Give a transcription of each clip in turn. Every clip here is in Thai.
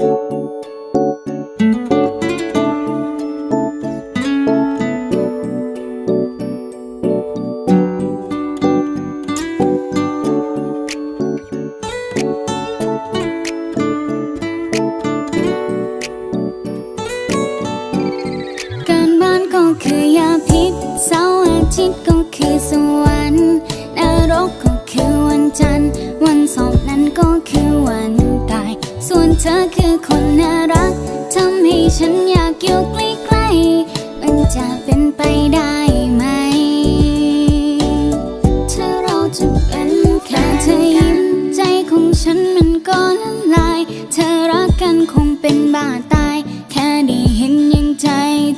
กา ธอคือคนน่ารัก ทำให้ฉันอยากอยู่ใกล้ๆ มันจะเป็นไปได้ไหม ถ้าเราจะเป็นแค่เธอยิ้มใจของฉันมันก็ละลาย เธอรักกันคงเป็นบ้าตาย แค่ได้เห็นยังใจ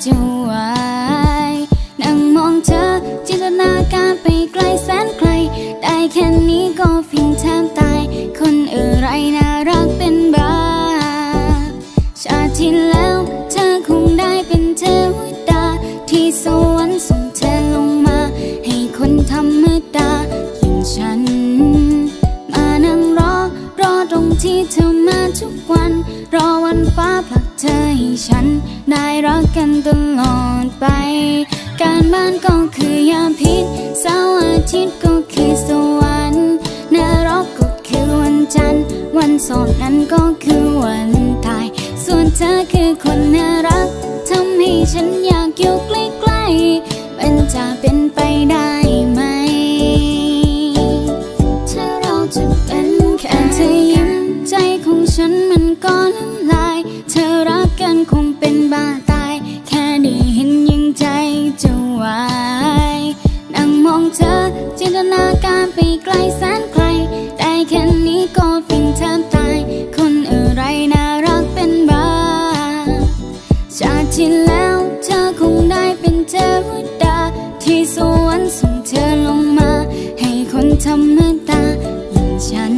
จะวายนั่งมองเธอจินตนาการไปไกลแสนไกล ได้แค่นี้ก็ฟินแทบตาย คนอะไรน่ารัก ฟ้าผลักเธอให้ฉัน ได้รักกันตลอดไป การบ้านก็คือยาพิษเสาร์อาทิตย์ก็คือสวรรค์นรกก็คือวันจันทร์ วันสอบนั้นก็คือวันตาย ส่วนเธอคือคนน่ารักทำให้ฉันอยากอยู่ใกล้ๆมันจะเป็นไปได้ไหมถ้าเราจะเป็นแค่เธอยิ้มใจของฉันมันก็ละ นตนาการไปไกลแสนไกลได้แค่นี้ก็ฟินแทบตาย คนอะไรน่ารักเป็นบ้าชาติที่แล้วเธอคงได้เป็นเทวดา ที่สวรรค์ส่งเธอลงมา ให้คนธรรมดาอย่างฉัน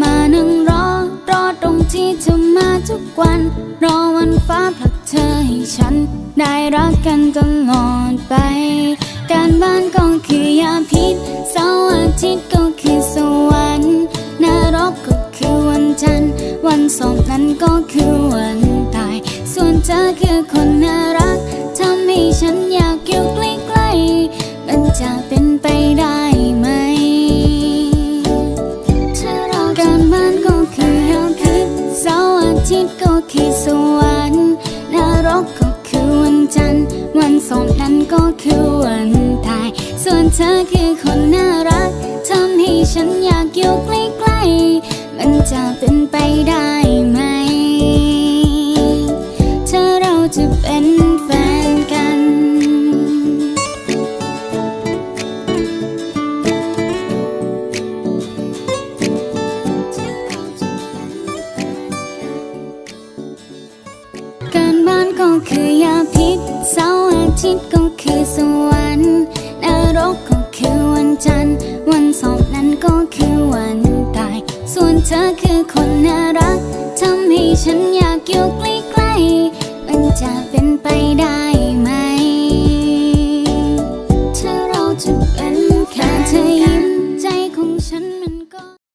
มานั่งรอ รอตรงที่เธอมาทุกวัน รอวันฟ้าผลักเธอให้ฉัน ได้รักกันตลอดไป การบ้านก็คือยาพิษเสาร์อาทิตย์ก็คือสวรรค์นรกก็คือวันจันทร์ วันสอบนั้นก็คือวันตาย ส่วนเธอคือคนน่ารักทำให้ฉันอยากอยู่ใกล้ๆมันจะเป็นไปได้ เธอคือคนน่ารักทำให้ฉันอยากอยู่ใกล้ๆ มันจะเป็นไปได้ไหม ถ้าเราจะเป็นแฟนกัน การบ้านก็คือยาพิษเสาร์อาทิตย์ก็ ธอคือคนน่ารัก ทำให้ฉันอยากอยู่ใกล้